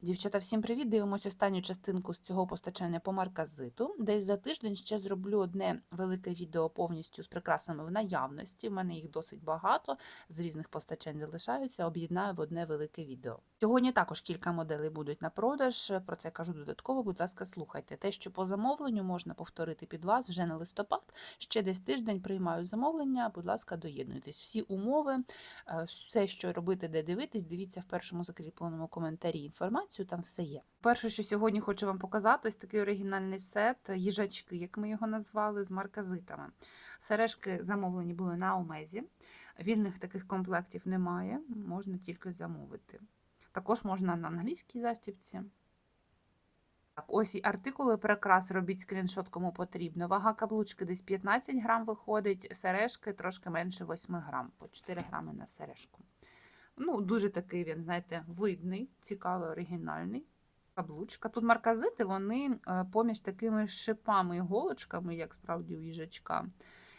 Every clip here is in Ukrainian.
Дівчата, всім привіт! Дивимось останню частинку з цього постачання по марказиту. Десь за тиждень ще зроблю одне велике відео повністю з прикрасами в наявності. У мене їх досить багато, з різних постачань залишаються, об'єднаю в одне велике відео. Сьогодні також кілька моделей будуть на продаж. Про це кажу додатково. Будь ласка, слухайте. Те, що по замовленню можна повторити під вас вже на листопад. Ще десь тиждень приймаю замовлення. Будь ласка, доєднуйтесь. Всі умови, е, все, що робити, де дивитись, дивіться в першому закріпленому коментарі інформацію. Там все є. Перше, що сьогодні хочу вам показати, ось такий оригінальний сет, їжачки, як ми його назвали, з марказитами. Сережки замовлені були на Омезі. Вільних таких комплектів немає, можна тільки замовити. Також можна на англійській застібці. Так, ось і артикули прикрас, робіть скріншот, кому потрібно. Вага каблучки десь 15 грам виходить, сережки трошки менше 8 грам, по 4 грами на сережку. Ну, дуже такий він, знаєте, видний, цікавий, оригінальний. Каблучка. Тут марказити, вони е, поміж такими шипами і голочками, як справді у їжачка.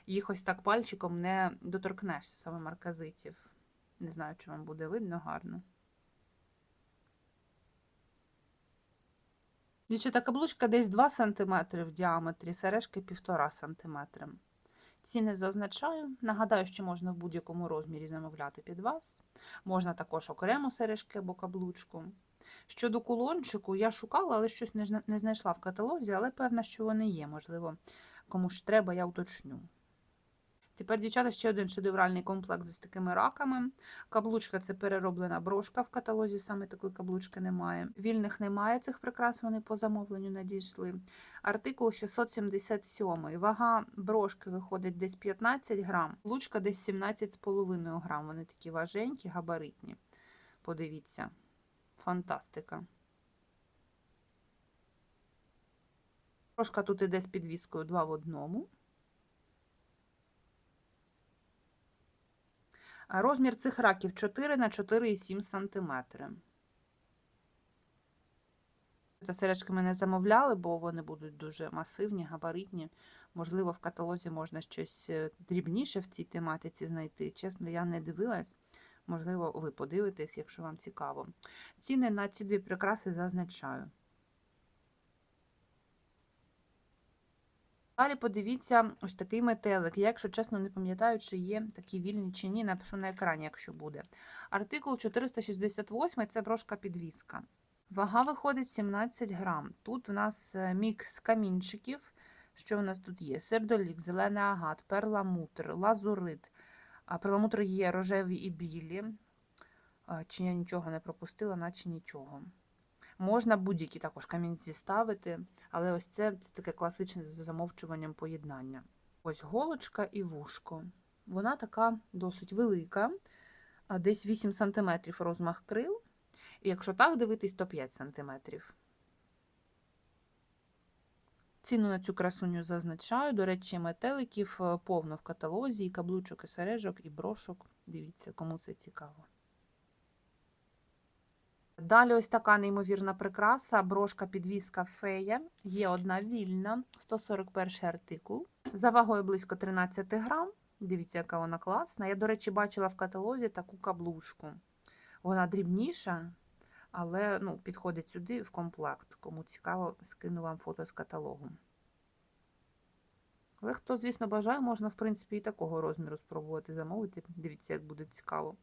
Їх ось так пальчиком не доторкнешся саме марказитів. Не знаю, чи вам буде видно гарно. Дівчата, каблучка десь 2 см в діаметрі, сережки 1,5 см. Ціни зазначаю. Нагадаю, що можна в будь-якому розмірі замовляти під вас. Можна також окремо сережки або каблучку. Щодо кулончику, я шукала, але щось не знайшла в каталозі, але певна, що вони є. Можливо, кому ж треба, я уточню. Тепер, дівчата, ще один шедевральний комплект з такими раками. Каблучка це перероблена брошка в каталозі, саме такої каблучки немає. Вільних немає цих прикрас, вони по замовленню надійшли. Артикул 677. Вага брошки виходить десь 15 грам, лучка десь 17,5 грам. Вони такі важенькі, габаритні. Подивіться, фантастика. Брошка тут іде з підвіскою 2 в одному. Розмір цих раків 4 на 4,7 см. Та сережки ми не замовляли, бо вони будуть дуже масивні, габаритні. Можливо, в каталозі можна щось е, дрібніше в цій тематиці знайти. Чесно, я не дивилась. Можливо, ви подивитесь, якщо вам цікаво. Ціни на ці дві прикраси зазначаю. Далі подивіться ось такий метелик. Я, якщо чесно, не пам'ятаю, чи є такі вільні чи ні, напишу на екрані, якщо буде. Артикул 468 це брошка підвіска. Вага виходить 17 грам. Тут у нас е, мікс камінчиків. Що у нас тут є? Сердолік, зелений агат, перламутр, лазурит. А перламутри є рожеві і білі. Чи я нічого не пропустила, наче нічого. Можна будь-які також камінці ставити, але ось це, це таке класичне з замовчуванням поєднання. Ось голочка і вушко. Вона така досить велика, десь 8 см розмах крил. І якщо так дивитись, то 5 см. Ціну на цю красуню зазначаю. До речі, метеликів е, повно в каталозі, і каблучок, і сережок, і брошок. Дивіться, кому це цікаво. Далі ось така неймовірна прикраса, брошка підвіска фея. Є одна вільна, 141 артикул. За вагою близько 13 грам. Дивіться, яка вона класна. Я, до речі, бачила в каталозі таку каблучку. Вона дрібніша, але ну, підходить сюди в комплект. Кому цікаво, скину вам фото з каталогу. Але хто, звісно, бажає, можна, в принципі, і такого розміру спробувати замовити. Дивіться, як буде цікаво.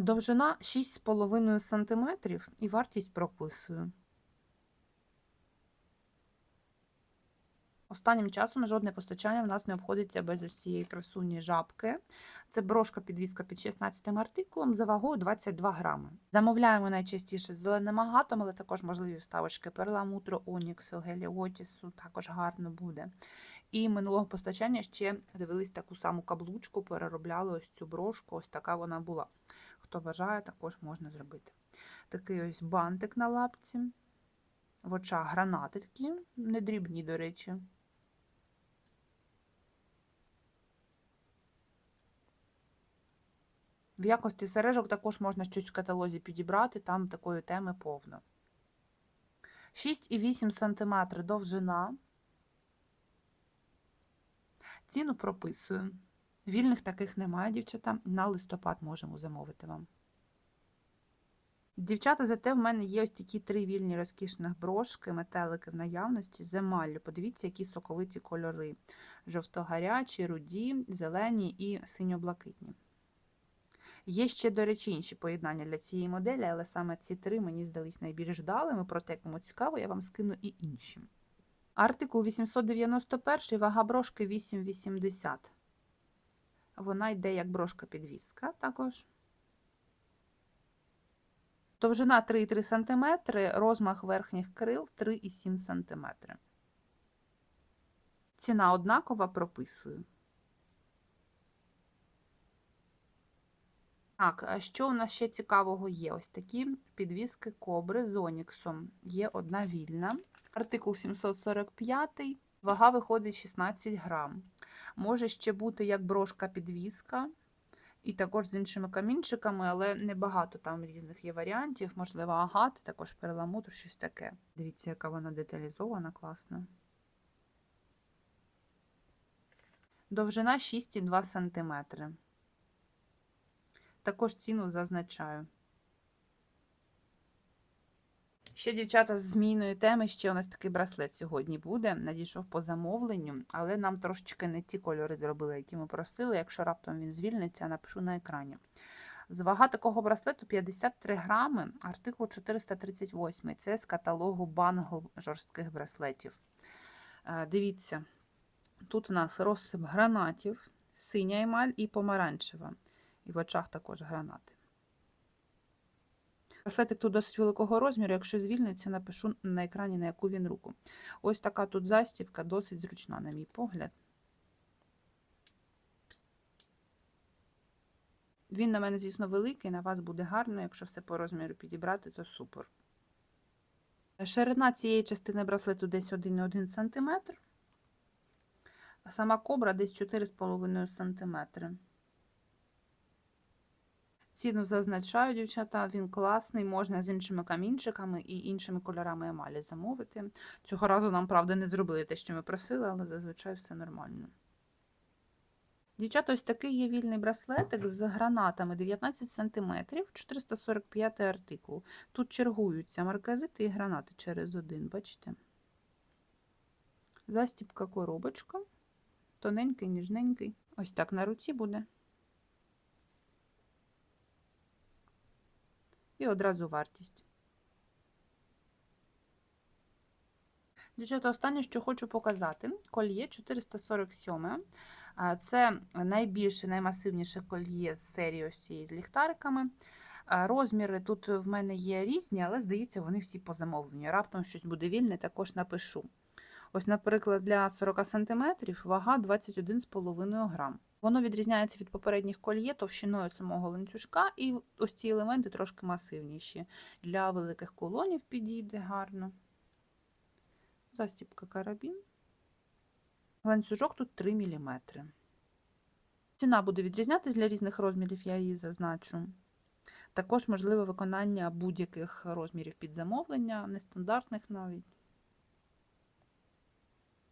Довжина 6,5 см і вартість прописую. Останнім часом жодне постачання в нас не обходиться без ось цієї красуні жабки. Це брошка підвіска під 16 артикулом за вагою 22 грами. Замовляємо найчастіше з зеленим агатом, але також можливі вставочки перламутру, оніксу, геліотісу, також гарно буде. І минулого постачання ще дивились таку саму каблучку, переробляли ось цю брошку, ось така вона була. Хто бажає, також можна зробити. Такий ось бантик на лапці. В очах гранати такі, не до речі. В якості сережок також можна щось в каталозі підібрати, там такої теми повно. 6,8 см довжина. Ціну прописую. Вільних таких немає, дівчата. На листопад можемо замовити вам. Дівчата, зате в мене є ось такі три вільні розкішних брошки, метелики в наявності з емаллю. Подивіться, які соковиті кольори: жовто-гарячі, руді, зелені і синьо-блакитні. Є ще, до речі, інші поєднання для цієї моделі, але саме ці три мені здались найбільш вдалими, проте, кому цікаво, я вам скину і інші. Артикул 891, вага брошки 8,80. Вона йде як брошка підвіска також. Довжина 3,3 см, розмах верхніх крил 3,7 см. Ціна однакова прописую. Так, а що у нас ще цікавого є? Ось такі підвіски кобри з оніксом. Є одна вільна. Артикул 745, вага виходить 16 грам. Може ще бути як брошка підвіска, і також з іншими камінчиками, але небагато там різних є варіантів. Можливо, агат, також перламутр, щось таке. Дивіться, яка вона деталізована, класна. Довжина 6,2 см. Також ціну зазначаю. Ще, дівчата, з змійної теми, ще у нас такий браслет сьогодні буде. Надійшов по замовленню, але нам трошечки не ті кольори зробили, які ми просили. Якщо раптом він звільниться, напишу на екрані. З вага такого браслету 53 грами, артикул 438. Це з каталогу бангл жорстких браслетів. Е, Дивіться, тут у нас розсип гранатів, синя емаль і помаранчева. І в очах також гранати. Браслетик тут досить великого розміру. Якщо звільниться, напишу на екрані, на яку він руку. Ось така тут застібка, досить зручна, на мій погляд. Він на мене, звісно, великий, на вас буде гарно. Якщо все по розміру підібрати, то супер. Ширина цієї частини браслету десь 1,1 см. Сама кобра десь 4,5 см. Ціну зазначаю, дівчата, він класний, можна з іншими камінчиками і іншими кольорами емалі замовити. Цього разу нам, правда, не зробили те, що ми просили, але зазвичай все нормально. Дівчата, ось такий є вільний браслетик з гранатами 19 см, 445 артикул. Тут чергуються марказити і гранати через один, бачите? Застібка коробочка, тоненький, ніжненький. Ось так на руці буде. І одразу вартість. Дівчата, останнє, що хочу показати, кольє 447. Це найбільше, наймасивніше кольє з серії ось цієї з ліхтариками. Розміри тут в мене є різні, але, здається, вони всі по замовленню. Раптом щось буде вільне, також напишу. Ось, наприклад, для 40 см вага 21,5 грам. Воно відрізняється від попередніх кольє товщиною самого ланцюжка, і ось ці елементи трошки масивніші. Для великих колонів підійде гарно. Застіпка карабін. Ланцюжок тут 3 мм. Ціна буде відрізнятися для різних розмірів, я її зазначу. Також можливе виконання будь-яких розмірів під замовлення, нестандартних навіть.